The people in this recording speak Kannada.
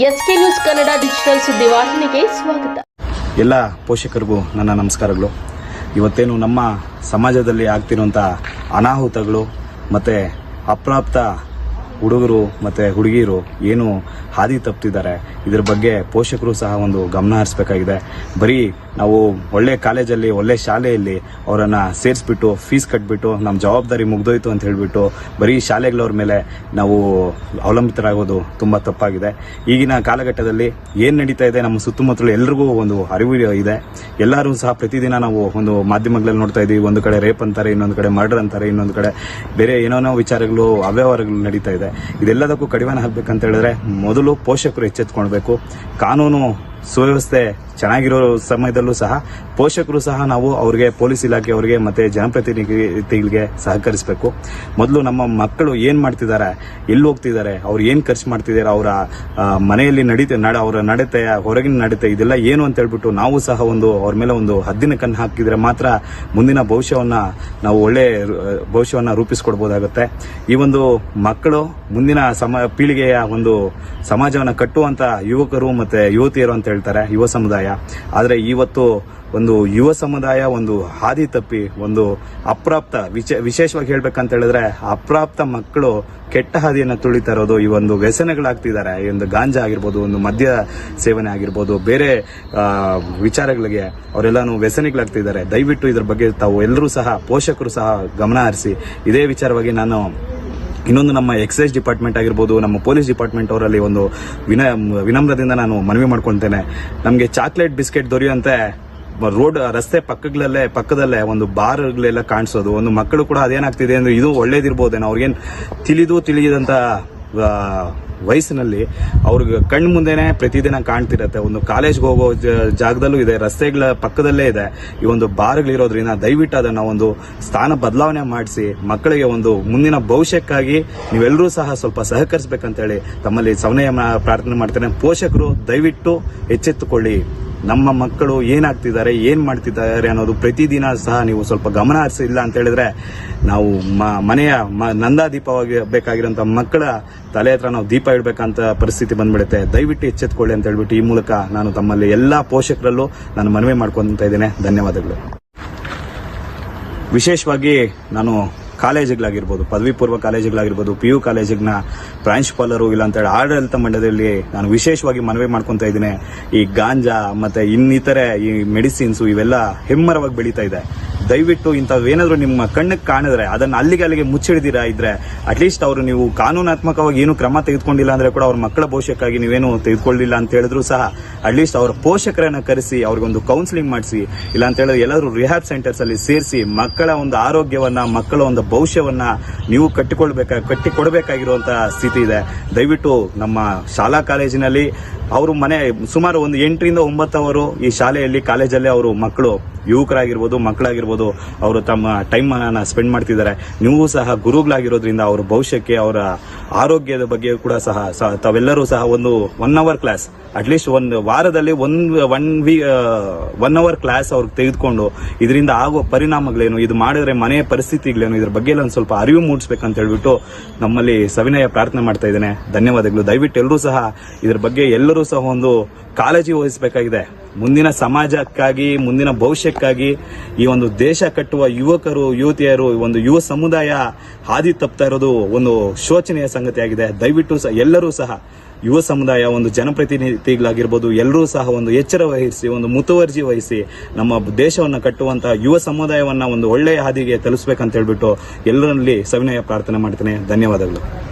ಎಸ್ಕೆ ನ್ಯೂಸ್ ಕನ್ನಡ ಡಿಜಿಟಲ್ ಸುದ್ದಿವಾಹಿನಿಗೆ ಸ್ವಾಗತ. ಎಲ್ಲ ಪೋಷಕರಿಗೂ ನನ್ನ ನಮಸ್ಕಾರಗಳು. ಇವತ್ತೇನು ನಮ್ಮ ಸಮಾಜದಲ್ಲಿ ಆಗ್ತಿರುವಂಥ ಅನಾಹುತಗಳು ಮತ್ತು ಅಪ್ರಾಪ್ತ ಹುಡುಗರು ಮತ್ತು ಹುಡುಗಿಯರು ಏನು ಹಾದಿ ತಪ್ಪಿದ್ದಾರೆ ಇದ್ರ ಬಗ್ಗೆ ಪೋಷಕರು ಸಹ ಒಂದು ಗಮನ ಹರಿಸಬೇಕಾಗಿದೆ. ಬರೀ ನಾವು ಒಳ್ಳೆ ಕಾಲೇಜಲ್ಲಿ, ಒಳ್ಳೆ ಶಾಲೆಯಲ್ಲಿ ಅವರನ್ನು ಸೇರಿಸ್ಬಿಟ್ಟು ಫೀಸ್ ಕಟ್ಬಿಟ್ಟು ನಮ್ಮ ಜವಾಬ್ದಾರಿ ಮುಗ್ದೋಯ್ತು ಅಂತ ಹೇಳಿಬಿಟ್ಟು ಬರೀ ಶಾಲೆಗಳವ್ರ ಮೇಲೆ ನಾವು ಅವಲಂಬಿತರಾಗೋದು ತುಂಬ ತಪ್ಪಾಗಿದೆ. ಈಗಿನ ಕಾಲಘಟ್ಟದಲ್ಲಿ ಏನು ನಡೀತಾ ಇದೆ, ನಮ್ಮ ಸುತ್ತಮುತ್ತಲು ಎಲ್ರಿಗೂ ಒಂದು ಅರಿವು ಇದೆ. ಎಲ್ಲರೂ ಸಹ ಪ್ರತಿದಿನ ನಾವು ಒಂದು ಮಾಧ್ಯಮಗಳಲ್ಲಿ ನೋಡ್ತಾ ಇದ್ದೀವಿ ಒಂದು ಕಡೆ ರೇಪ್ ಅಂತಾರೆ, ಇನ್ನೊಂದು ಕಡೆ ಮರ್ಡರ್ ಅಂತಾರೆ, ಇನ್ನೊಂದು ಕಡೆ ಬೇರೆ ಏನೇನೋ ವಿಚಾರಗಳು, ಅವ್ಯವಹಾರಗಳು ನಡೀತಾ ಇದೆ. ಇದೆಲ್ಲದಕ್ಕೂ ಕಡಿವಾಣ ಹಾಕ್ಬೇಕಂತ ಹೇಳಿದ್ರೆ ಮೊದಲು ಪೋಷಕರು ಎಚ್ಚೆತ್ಕೊಳ್ಬೇಕು. ಕಾನೂನು ಸುವ್ಯವಸ್ಥೆ ಚೆನ್ನಾಗಿರೋ ಸಮಯದಲ್ಲೂ ಸಹ ಪೋಷಕರು ಸಹ ನಾವು ಅವ್ರಿಗೆ ಪೊಲೀಸ್ ಇಲಾಖೆ ಅವರಿಗೆ ಮತ್ತೆ ಜನಪ್ರತಿನಿಧಿಗಳಿಗೆ ಸಹಕರಿಸಬೇಕು. ಮೊದಲು ನಮ್ಮ ಮಕ್ಕಳು ಏನು ಮಾಡ್ತಿದ್ದಾರೆ, ಎಲ್ಲಿ ಹೋಗ್ತಿದ್ದಾರೆ, ಅವ್ರು ಏನು ಖರ್ಚು ಮಾಡ್ತಿದ್ದಾರೆ, ಅವರ ಮನೆಯಲ್ಲಿ ನಡೀತೆ, ನಡ, ಅವರ ನಡತೆ, ಹೊರಗಿನ ನಡತೆ ಇದೆಲ್ಲ ಏನು ಅಂತ ಹೇಳ್ಬಿಟ್ಟು ನಾವು ಸಹ ಒಂದು ಅವ್ರ ಮೇಲೆ ಒಂದು ಹದ್ದಿನ ಕಣ್ಣು ಹಾಕಿದರೆ ಮಾತ್ರ ಮುಂದಿನ ಭವಿಷ್ಯವನ್ನ ನಾವು ಒಳ್ಳೆ ಭವಿಷ್ಯವನ್ನು ರೂಪಿಸ್ಕೊಡ್ಬೋದಾಗುತ್ತೆ. ಈ ಒಂದು ಮಕ್ಕಳು ಮುಂದಿನ ಸಮ, ಪೀಳಿಗೆಯ ಒಂದು ಸಮಾಜವನ್ನ ಕಟ್ಟುವಂತ ಯುವಕರು ಮತ್ತೆ ಯುವತಿಯರು ಅಂತ ಹೇಳ್ತಾರೆ, ಯುವ ಸಮುದಾಯ. ಆದರೆ ಇವತ್ತು ಒಂದು ಯುವ ಸಮುದಾಯ ಒಂದು ಹಾದಿ ತಪ್ಪಿ, ಒಂದು ಅಪ್ರಾಪ್ತ ವಿಶೇಷವಾಗಿ ಹೇಳ್ಬೇಕಂತ ಹೇಳಿದ್ರೆ ಅಪ್ರಾಪ್ತ ಮಕ್ಕಳು ಕೆಟ್ಟ ಹಾದಿಯನ್ನು ತುಳಿತಾ ಇರೋದು ಈ ಒಂದು ವ್ಯಸನಗಳಾಗ್ತಿದ್ದಾರೆ. ಈ ಒಂದು ಗಾಂಜಾ ಆಗಿರ್ಬೋದು, ಒಂದು ಮದ್ಯ ಸೇವನೆ ಆಗಿರ್ಬೋದು, ಬೇರೆ ವಿಚಾರಗಳಿಗೆ ಅವರೆಲ್ಲಾನು ವ್ಯಸನಿಗಳಾಗ್ತಿದ್ದಾರೆ. ದಯವಿಟ್ಟು ಇದ್ರ ಬಗ್ಗೆ ತಾವು ಎಲ್ಲರೂ ಸಹ ಪೋಷಕರು ಸಹ ಗಮನ ಹರಿಸಿ. ಇದೇ ವಿಚಾರವಾಗಿ ನಾನು ಇನ್ನೊಂದು ನಮ್ಮ ಎಕ್ಸೈಸ್ ಡಿಪಾರ್ಟ್ಮೆಂಟ್ ಆಗಿರ್ಬೋದು, ನಮ್ಮ ಪೊಲೀಸ್ ಡಿಪಾರ್ಟ್ಮೆಂಟ್ ಅವರಲ್ಲಿ ಒಂದು ವಿನ ವಿನಮ್ರದಿಂದ ನಾನು ಮನವಿ ಮಾಡ್ಕೊಳ್ತೇನೆ. ನಮಗೆ ಚಾಕ್ಲೇಟ್ ಬಿಸ್ಕೆಟ್ ದೊರೆಯುವಂತೆ ರೋಡ್ ರಸ್ತೆ ಪಕ್ಕಗಳಲ್ಲೇ, ಪಕ್ಕದಲ್ಲೇ ಒಂದು ಬಾರ್ಗಳೆಲ್ಲ ಕಾಣಿಸೋದು. ಒಂದು ಮಕ್ಕಳು ಕೂಡ ಅದೇನಾಗ್ತಿದೆ ಅಂದ್ರೆ ಇದು ಒಳ್ಳೇದಿರ್ಬೋದೇನೋ. ಅವ್ರಿಗೇನು ತಿಳಿದು ತಿಳಿಯದಂತ ವಯಸ್ಸಿನಲ್ಲಿ ಅವ್ರಿಗೆ ಕಣ್ಣು ಮುಂದೆನೆ ಪ್ರತಿದಿನ ಕಾಣ್ತಿರತ್ತೆ. ಒಂದು ಕಾಲೇಜ್ಗೆ ಹೋಗೋ ಜಾಗದಲ್ಲೂ ಇದೆ, ರಸ್ತೆಗಳ ಪಕ್ಕದಲ್ಲೇ ಇದೆ. ಈ ಒಂದು ಬಾರ್ಗಳಿರೋದ್ರಿಂದ ದಯವಿಟ್ಟು ಅದನ್ನ ಒಂದು ಸ್ಥಾನ ಬದಲಾವಣೆ ಮಾಡಿಸಿ, ಮಕ್ಕಳಿಗೆ ಒಂದು ಮುಂದಿನ ಭವಿಷ್ಯಕ್ಕಾಗಿ ನೀವೆಲ್ಲರೂ ಸಹ ಸ್ವಲ್ಪ ಸಹಕರಿಸಬೇಕಂತ ಹೇಳಿ ತಮ್ಮಲ್ಲಿ ಸವನಯ ಪ್ರಾರ್ಥನೆ ಮಾಡ್ತೇನೆ. ಪೋಷಕರು, ದಯವಿಟ್ಟು ಎಚ್ಚೆತ್ತುಕೊಳ್ಳಿ. ನಮ್ಮ ಮಕ್ಕಳು ಏನಾಗ್ತಿದ್ದಾರೆ, ಏನ್ ಮಾಡ್ತಿದ್ದಾರೆ ಅನ್ನೋದು ಪ್ರತಿದಿನ ಸಹ ನೀವು ಸ್ವಲ್ಪ ಗಮನ ಹರಿಸಿಲ್ಲ ಅಂತ ಹೇಳಿದ್ರೆ, ನಾವು ಮನೆಯ ಮ- ನಂದಾದೀಪವಾಗಿ ಬೇಕಾಗಿರೋಂಥ ಮಕ್ಕಳ ತಲೆ ಹತ್ರ ನಾವು ದೀಪ ಇಡಬೇಕಂತ ಪರಿಸ್ಥಿತಿ ಬಂದ್ಬಿಡುತ್ತೆ. ದಯವಿಟ್ಟು ಎಚ್ಚೆತ್ಕೊಳ್ಳಿ ಅಂತ ಹೇಳ್ಬಿಟ್ಟು ಈ ಮೂಲಕ ನಾನು ತಮ್ಮಲ್ಲಿ ಎಲ್ಲಾ ಪೋಷಕರಲ್ಲೂ ನಾನು ಮನವಿ ಮಾಡ್ಕೊಂತ ಇದ್ದೇನೆ. ಧನ್ಯವಾದಗಳು. ವಿಶೇಷವಾಗಿ ನಾನು ಕಾಲೇಜುಗಳಾಗಿರ್ಬೋದು ಪದವಿ ಪೂರ್ವ ಕಾಲೇಜುಗಳಾಗಿರ್ಬೋದು ಪಿ ಯು ಕಾಲೇಜಿನ ಪ್ರಾಂಶುಪಾಲರು ಇಲ್ಲ ಅಂತ ಹೇಳಿ ಆಡಳಿತ ಮಂಡಳಿಯಲ್ಲಿ ನಾನು ವಿಶೇಷವಾಗಿ ಮನವಿ ಮಾಡ್ಕೊತಾ ಇದ್ದೀನಿ. ಈ ಗಾಂಜಾ ಮತ್ತೆ ಇನ್ನಿತರೆ ಈ ಮೆಡಿಸಿನ್ಸ್ ಇವೆಲ್ಲ ಹೆಮ್ಮರವಾಗಿ ಬೆಳೀತಾ ಇದೆ. ದಯವಿಟ್ಟು ಇಂಥವೇನಾದರೂ ನಿಮ್ಮ ಕಣ್ಣಿಗೆ ಕಾಣಿದ್ರೆ, ಅದನ್ನ ಅಲ್ಲಿಗೆ ಅಲ್ಲಿಗೆ ಮುಚ್ಚಿಡಿದಿರಾ ಇದ್ರೆ ಅಟ್ಲೀಸ್ಟ್ ಅವರು ನೀವು ಕಾನೂನಾತ್ಮಕವಾಗಿ ಏನು ಕ್ರಮ ತೆಗೆದುಕೊಂಡಿಲ್ಲ ಅಂದ್ರೆ ಕೂಡ ಅವ್ರ ಮಕ್ಕಳ ಭವಿಷ್ಯಕ್ಕಾಗಿ ನೀವೇನು ತೆಗೆದುಕೊಳ್ಳಿಲ್ಲ ಅಂತ ಹೇಳಿದ್ರು ಸಹ ಅಟ್ಲೀಸ್ಟ್ ಅವರ ಪೋಷಕರನ್ನ ಕರೆಸಿ ಅವ್ರಿಗೊಂದು ಕೌನ್ಸಿಲಿಂಗ್ ಮಾಡಿಸಿ, ಇಲ್ಲ ಅಂತ ಹೇಳಿದ್ರೆ ಎಲ್ಲರೂ ರಿಹ್ಯಾಬ್ ಸೆಂಟರ್ಸ್ ಅಲ್ಲಿ ಸೇರಿಸಿ, ಮಕ್ಕಳ ಒಂದು ಆರೋಗ್ಯವನ್ನ, ಮಕ್ಕಳ ಒಂದು ಭವಿಷ್ಯವನ್ನ ನೀವು ಕಟ್ಟಿಕೊಳ್ಬೇಕಾ, ಕಟ್ಟಿಕೊಡಬೇಕಾಗಿರುವಂತಹ ಸ್ಥಿತಿ ಇದೆ. ದಯವಿಟ್ಟು ನಮ್ಮ ಶಾಲಾ ಕಾಲೇಜಿನಲ್ಲಿ ಅವರು ಮನೆ ಸುಮಾರು ಒಂದು ಎಂಟರಿಂದ ಒಂಬತ್ತು ಅವರು ಈ ಶಾಲೆಯಲ್ಲಿ, ಕಾಲೇಜಲ್ಲಿ ಅವರು ಮಕ್ಕಳು, ಯುವಕರಾಗಿರ್ಬೋದು, ಮಕ್ಕಳಾಗಿರ್ಬೋದು, ಅವರು ತಮ್ಮ ಟೈಮ್ ಸ್ಪೆಂಡ್ ಮಾಡ್ತಿದ್ದಾರೆ. ನೀವು ಸಹ ಗುರುಗಳಾಗಿರೋದ್ರಿಂದ ಅವರ ಭವಿಷ್ಯಕ್ಕೆ, ಅವರ ಆರೋಗ್ಯದ ಬಗ್ಗೆ ಕೂಡ ಸಹ ತಾವೆಲ್ಲರೂ ಸಹ ಒಂದು ಒನ್ ಅವರ್ ಕ್ಲಾಸ್ ಅಟ್ಲೀಸ್ಟ್ ಒಂದು ವಾರದಲ್ಲಿ ಒಂದು ಒನ್ ವೀ ಒನ್ ಅವರ್ ಕ್ಲಾಸ್ ಅವ್ರಿಗೆ ತೆಗೆದುಕೊಂಡು ಇದರಿಂದ ಆಗುವ ಪರಿಣಾಮಗಳೇನು, ಇದು ಮಾಡಿದ್ರೆ ಮನೆಯ ಪರಿಸ್ಥಿತಿಗಳೇನು, ಇದ್ರ ಬಗ್ಗೆ ಒಂದು ಸ್ವಲ್ಪ ಅರಿವು ಮೂಡಿಸ್ಬೇಕಂತ ಹೇಳ್ಬಿಟ್ಟು ನಮ್ಮಲ್ಲಿ ಸವಿನಯ ಪ್ರಾರ್ಥನೆ ಮಾಡ್ತಾ ಇದ್ದೇನೆ. ಧನ್ಯವಾದಗಳು. ದಯವಿಟ್ಟು ಎಲ್ಲರೂ ಸಹ ಇದ್ರ ಬಗ್ಗೆ ಎಲ್ಲರೂ ಸಹ ಒಂದು ಕಾಳಜಿ ವಹಿಸಬೇಕಾಗಿದೆ. ಮುಂದಿನ ಸಮಾಜಕ್ಕಾಗಿ, ಮುಂದಿನ ಭವಿಷ್ಯಕ್ಕಾಗಿ ಈ ಒಂದು ದೇಶ ಕಟ್ಟುವ ಯುವಕರು, ಯುವತಿಯರು ಒಂದು ಯುವ ಸಮುದಾಯ ಹಾದಿ ತಪ್ತಾ ಇರೋದು ಒಂದು ಶೋಚನೀಯ ಸಂಗತಿಯಾಗಿದೆ. ದಯವಿಟ್ಟು ಸಹ ಎಲ್ಲರೂ ಸಹ ಯುವ ಸಮುದಾಯ ಒಂದು ಜನಪ್ರತಿನಿಧಿಗಳಾಗಿರ್ಬೋದು, ಎಲ್ಲರೂ ಸಹ ಒಂದು ಎಚ್ಚರ ವಹಿಸಿ, ಒಂದು ಮುತುವರ್ಜಿ ವಹಿಸಿ ನಮ್ಮ ದೇಶವನ್ನು ಕಟ್ಟುವಂತಹ ಯುವ ಸಮುದಾಯವನ್ನು ಒಂದು ಒಳ್ಳೆಯ ಹಾದಿಗೆ ತಲುಪಿಸ್ಬೇಕಂತ ಹೇಳ್ಬಿಟ್ಟು ಎಲ್ಲರಲ್ಲಿ ಸವಿನಯ ಪ್ರಾರ್ಥನೆ ಮಾಡ್ತೇನೆ. ಧನ್ಯವಾದಗಳು.